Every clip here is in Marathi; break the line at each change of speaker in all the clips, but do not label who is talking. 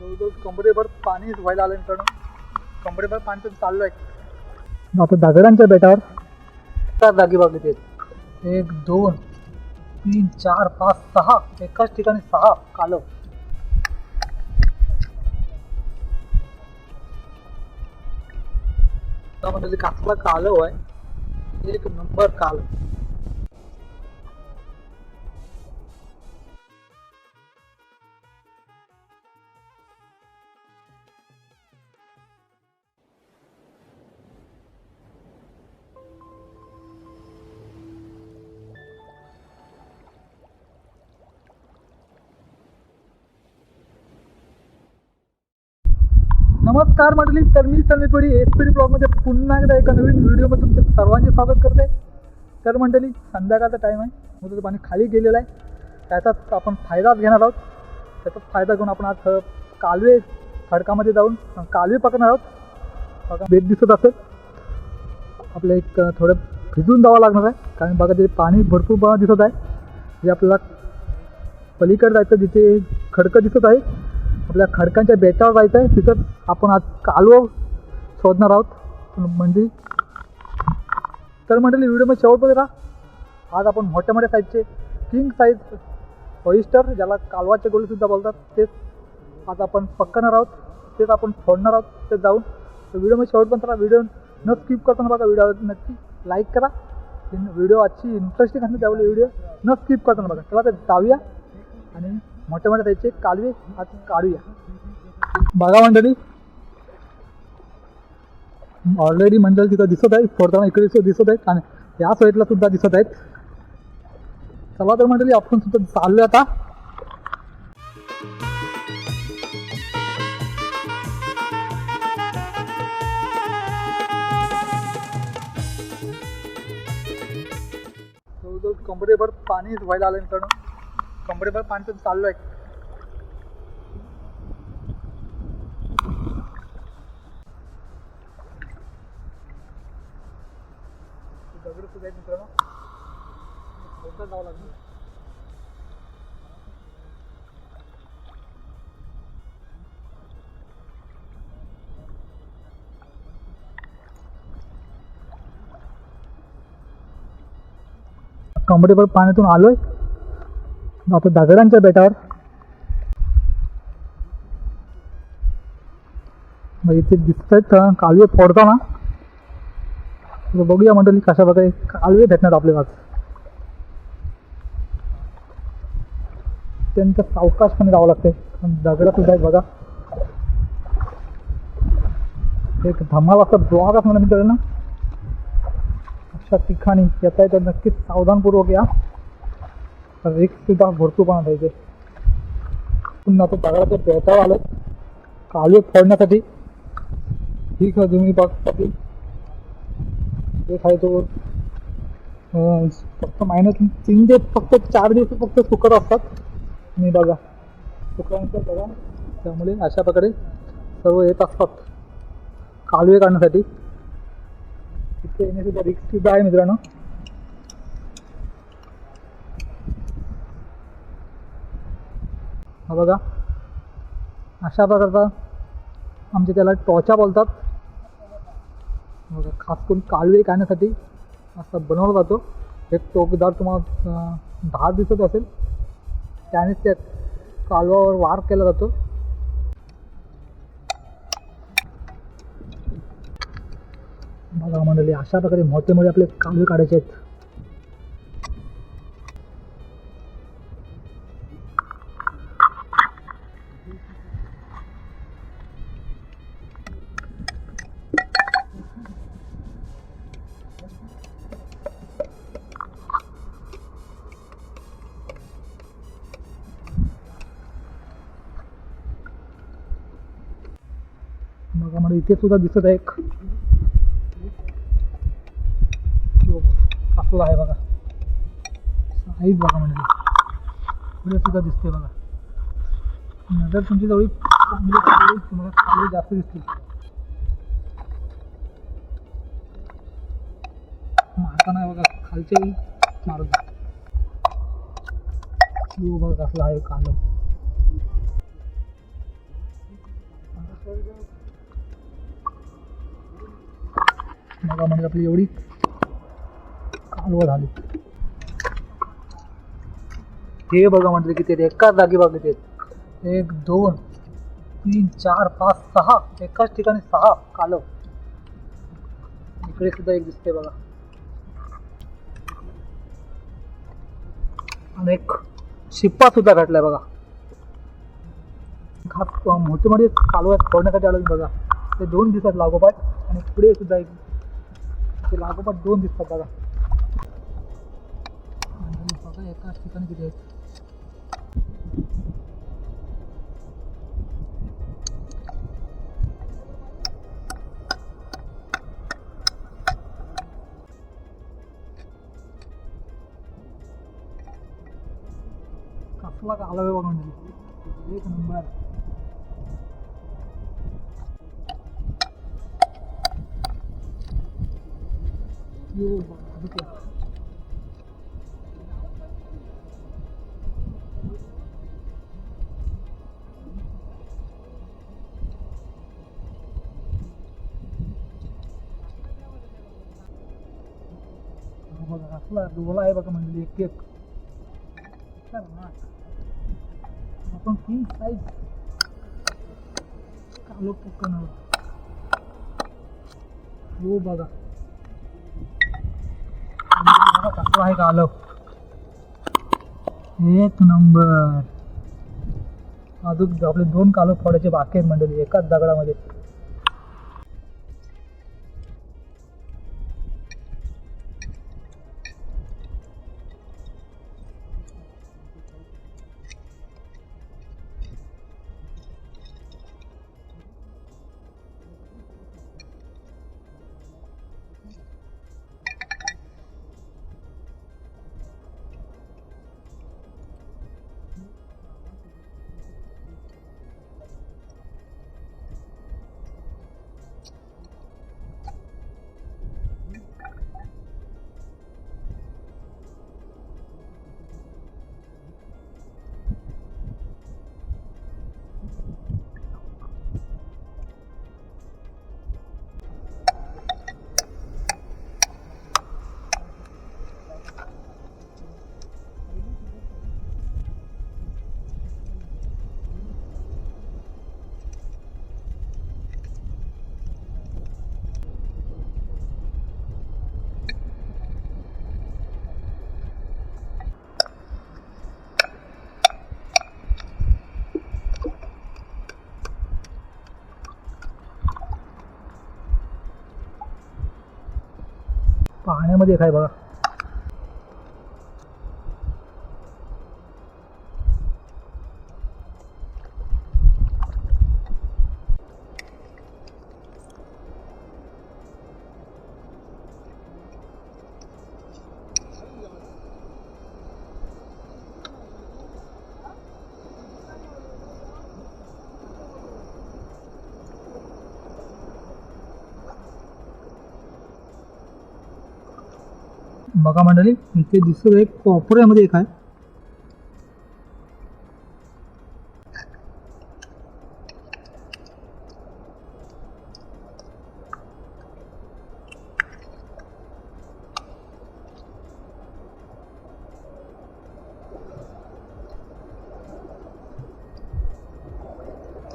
जवळजवळ कमरेभर पाणी व्हायला आलं कारण कमरेभर पाणी तर चाललो आहे आता दगडांच्या बेटावर चार जागी बघितले एक दोन तीन चार पाच सहा. एकाच ठिकाणी सहा कालव. म्हणजे कसला कालव आहे. एक नंबर कालव. नमस्कार मंडळी तर मी सनी पिढी एस पी डी ब्लॉगमध्ये पुन्हा एकदा एका नवीन व्हिडिओमध्ये तुमचे सर्वांचे स्वागत करते. तर मंडळी संध्याकाळचा टाईम आहे. मुदत पाणी खाली गेलेलं आहे. त्याचाच आपण फायदाच घेणार आहोत. त्याचाच फायदा घेऊन आपण आज कालवे खडकामध्ये जाऊन कालवे पकडणार आहोत. बघा बेट दिसत असेल. आपलं एक थोडं भिजून जावं लागणार आहे. कारण बघा ते पाणी भरपूर दिसत आहे. जे आपल्याला पलीकडे जायचं जिथे खडकं दिसत आहे आपल्या खडकांच्या बेटावर जायचं आहे. तिथं आपण आज कालव शोधणार आहोत. म्हणजे तर मंडळी व्हिडिओमध्ये शेवटपर्यंत राहा. आज आपण मोठ्या मोठ्या साईजचे किंग साईज ऑइस्टर ज्याला कालवाचे गोळीसुद्धा बोलतात तेच आज आपण पक्कणार आहोत. तेच आपण फोडणार आहोत. ते जाऊन तर व्हिडिओमध्ये शेवटपर्यंत राहा. व्हिडिओ न स्किप करताना बघा व्हिडिओ नक्की लाईक करा. व्हिडिओ आजची इंटरेस्टिंग असणे त्यावेळी व्हिडिओ न स्किप करताना बघा. चला तर जाऊया. आणि मोठ्या मोठ्या त्याचे कालवे आज काढूया बघा मंडळी. ऑलरेडी मंडळ तिथं दिसत आहे फोडताना इकडे दिसत आहेत आणि या साईडला सुद्धा दिसत आहेत. चला तर मंडळी आपण सुद्धा चाललो आता. जवळजवळ कमरेभर पाणी व्हायला आलं मित्रांनो. कम्फर्टेबल पाणी तर चाललो आहे दगड सुद्धा आहेत मित्रांनो. कोणतं जावं लागलं. कम्फर्टेबल पाण्यातून आलोय. आता दगडांच्या बेटावर. मग इथे दिसत आहेत कालवे फोडताना. बघूया मंडळी कशा प्रकारे कालवे भेटणार आपल्याला आज अत्यंत सावकाशपणे जावं लागते दगड दगडं सुद्धा आहेत बघा. एक धमाल असा ब्लॉग असणार मित्रांनो अशा ठिकाणी येता येतं नक्कीच सावधानपूर्वक या. रिक्स सुद्धा भरपूर पाहण्यात यायचे पुन्हा तो दगडाच्या पेटाव आलं. कालवे फोडण्यासाठी. ठीक आहे तुम्ही पाकसाठी एक आहे तो फक्त महिन्यात तीन ते फक्त चार दिवस फक्त सुकत असतात. मी बघा सुकल्यानंतर बघा त्यामुळे अशा प्रकारे सर्व येत असतात. कालवे काढण्यासाठी. तिथे येण्यासुद्धा रिक्स सुद्धा आहे मित्रांनो. हा बघा. अशा प्रकारचा आमचे त्याला टॉचा बोलतात. बघा खास करून कालवे काढण्यासाठी असा बनवला जातो. एक टोकदार तुम्हाला अं, धार दिसत असेल. त्यानेच त्या कालवावर वार केला जातो. बघा मंडळी अशा प्रकारे मोठे मोठे आपले कालवे काढायचे आहेत. मग आम्हाला इथे सुद्धा दिसत आहे एक. असला आहे बघा. साईज बघा म्हणजे. पुढे सुद्धा दिसते बघा. नजर तुमची जवळ म्हणजे तुम्हाला खाली जास्त दिसतील. मारताना बघा खालचे मारत बघा कसला आहे कालम. मगामध्ये आपली एवढी कालवा झाली हे बघा म्हटलं की ते एकाच जागी बघा ते एक दोन तीन चार पाच सहा. एकाच ठिकाणी सहा कालव. इकडे सुद्धा एक दिसते बघा. आणि एक शिप्पा सुद्धा घातलाय बघा. घात मोठे मोठे कालव्यात फोडण्यासाठी आलो बघा. ते दोन दिवसात लागोपाठ आणि पुढे सुद्धा एक ते लागोपाठ दोन दिसतात बघा. आणि बघा एकाच ठिकाणी किती आहेत कसला कालव आहे बघा म्हणजे. एक नंबर. यो बघा, बघा. हा बघा असला डोला आहे बघा म्हणजे एक एक खतरनाक. आपण कसं साईज कालो पक्कन आहे कालो एक नंबर. अजून आपले दोन कालो फोडायचे बाकी आहेत मंडळी एकाच दगडामध्ये. पाण्यामध्ये एक आहे बघा. बघा मंडळी इथे दिसत एक कॉपऱ्यामध्ये एक आहे.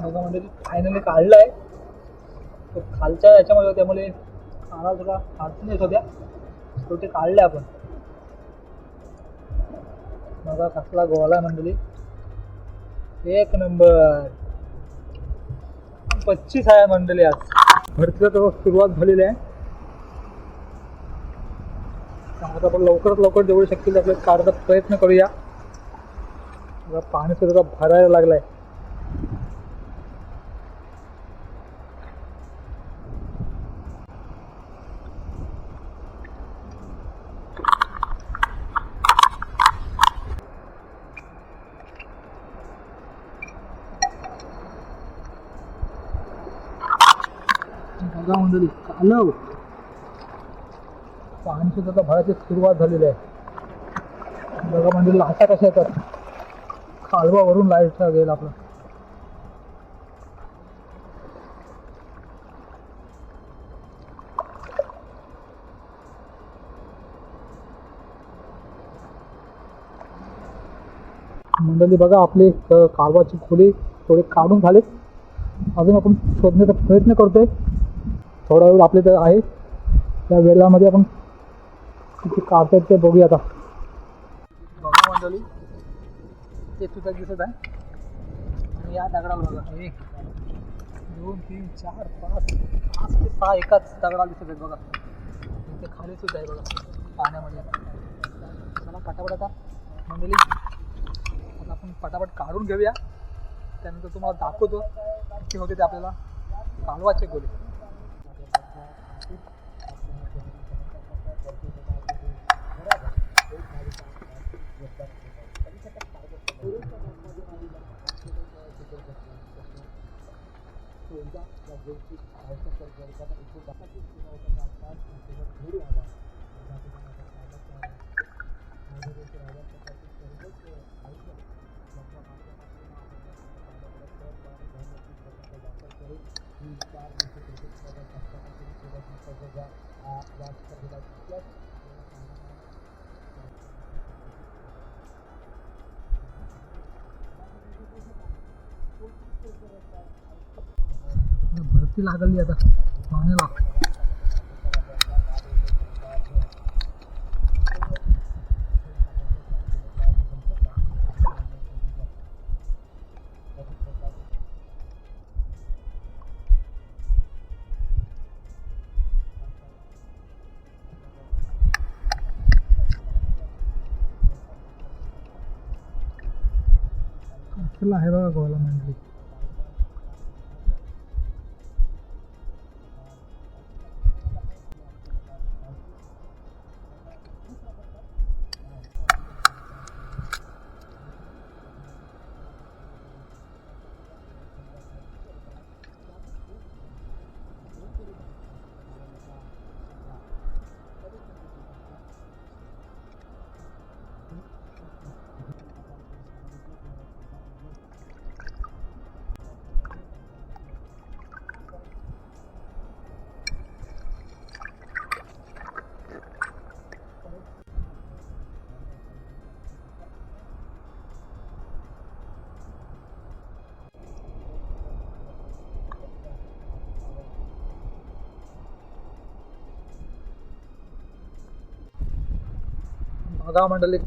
बघा मंडळी फायनली काढलाय. तो खालच्या याच्यामध्ये त्यामुळे कानाला थोडा अडचण येत होत्या. शेवटी काढले आपण. माझा कसला गोवाला मंडळी. एक नंबर पच्चीस आहे मंडळी आज. भरतीला तर सुरुवात झालेली आहे. आता आपण लवकरात लवकर जेवढे शक्य आपल्या आपले काढायचा प्रयत्न करूया. पाणी सुद्धा भरायला लागलाय. गाव पाणी सुद्धा आता भरायची सुरुवात झालेली आहे. बघा म्हणजे लाटा कशा येतात? कालवा वरून लाइट गेल आपला. मंडळी बघा आपली कालवाची खोली थोडी काढून झाली अजून आपण शोधण्याचा प्रयत्न करतोय. थोडा वेळ आपले तर आहे. त्या वेळामध्ये आपण किती काढतात ते बघूया आता. बघा मंडळी ते सुद्धा दिसत आहे. आणि या दगडाला बघा. एक दोन तीन चार पाच पाच ते सहा एकाच दगडाला दिसत आहेत बघा. इथे खाली सुद्धा आहे बघा. पाण्यामध्ये. चला पटापट आता. मंडळी आता आपण पटापट काढून घेऊया. त्यानंतर तुम्हाला दाखवतो किती होते ते आपल्याला. कालवाचे गोले कोणत्या या गोष्टी आवश्यक करतात एकूण दाखवून किंवा घरी हवा ती लागली आता. पाण्याला आहे बघा गोला मंडळी बघा मंडळी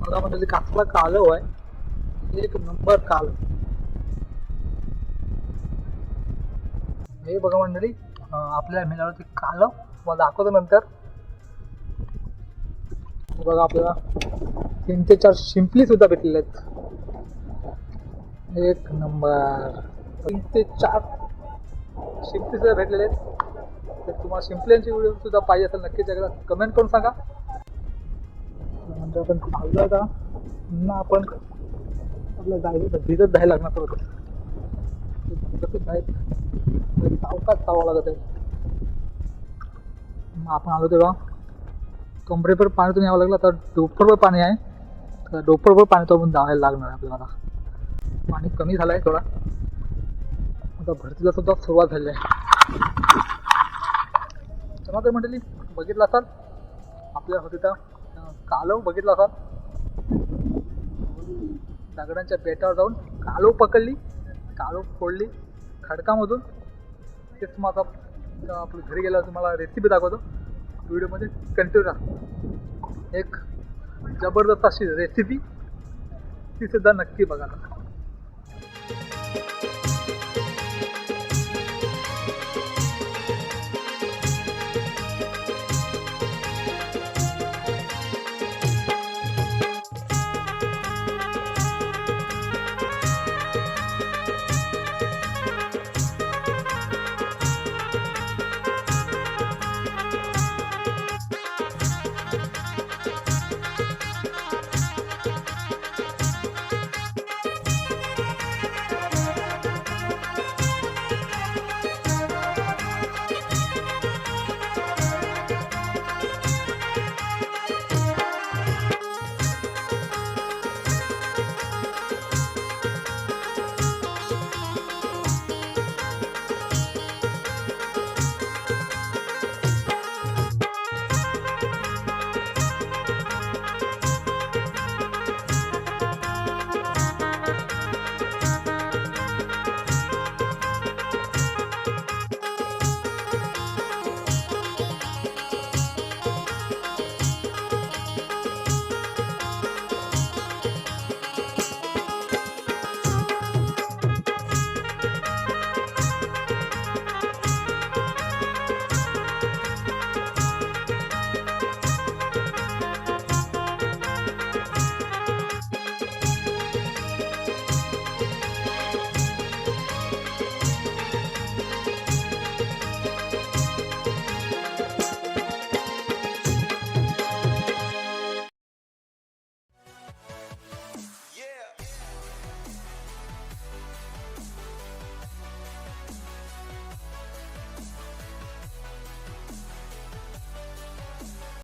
बघा मंडळी कसला कालव आहे एक नंबर काल हे बघा मंडळी अं, आपल्याला मिळालं ते कालव. मला दाखवतो नंतर. बघा आपल्याला तीन ते चार शिंपली सुद्धा भेटलेले आहेत. एक नंबर. तीन ते चार शिंपली सुद्धा भेटलेले आहेत. तर तुम्हाला शिंपल्यांची व्हिडिओ सुद्धा पाहिजे असेल नक्कीच एकदा कमेंट करून सांगा. म्हणजे आपण खाल्लं का? ना आपण आपलं जायचं तर भिजत जायला लागणार होतं भिजतच जायचं सावकाच चावावं लागत आहे. मग आपण आलो तेव्हा कमरेवर पाणी तुम्ही यावं लागलं तर डोपरवर पाणी आहे. तर डोपरवर पाणी तो आपण जायला लागणार आहे आपल्याला. आता पाणी कमी झालं आहे थोडा. आता भरतीला सुद्धा सुरुवात झाली आहे. चला तर मंडळी बघितलं असाल? आपल्या होती तर कालव बघितला असाल दगडांच्या बेटावर जाऊन कालव पकडली. कालव फोडली खडकामधून. तेच मग आता आपलं घरी गेल्यावर तुम्हाला रेसिपी दाखवतो. व्हिडिओमध्ये कंटिन्यू राहा. एक जबरदस्त अशी रेसिपी ती सुद्धा नक्की बघा.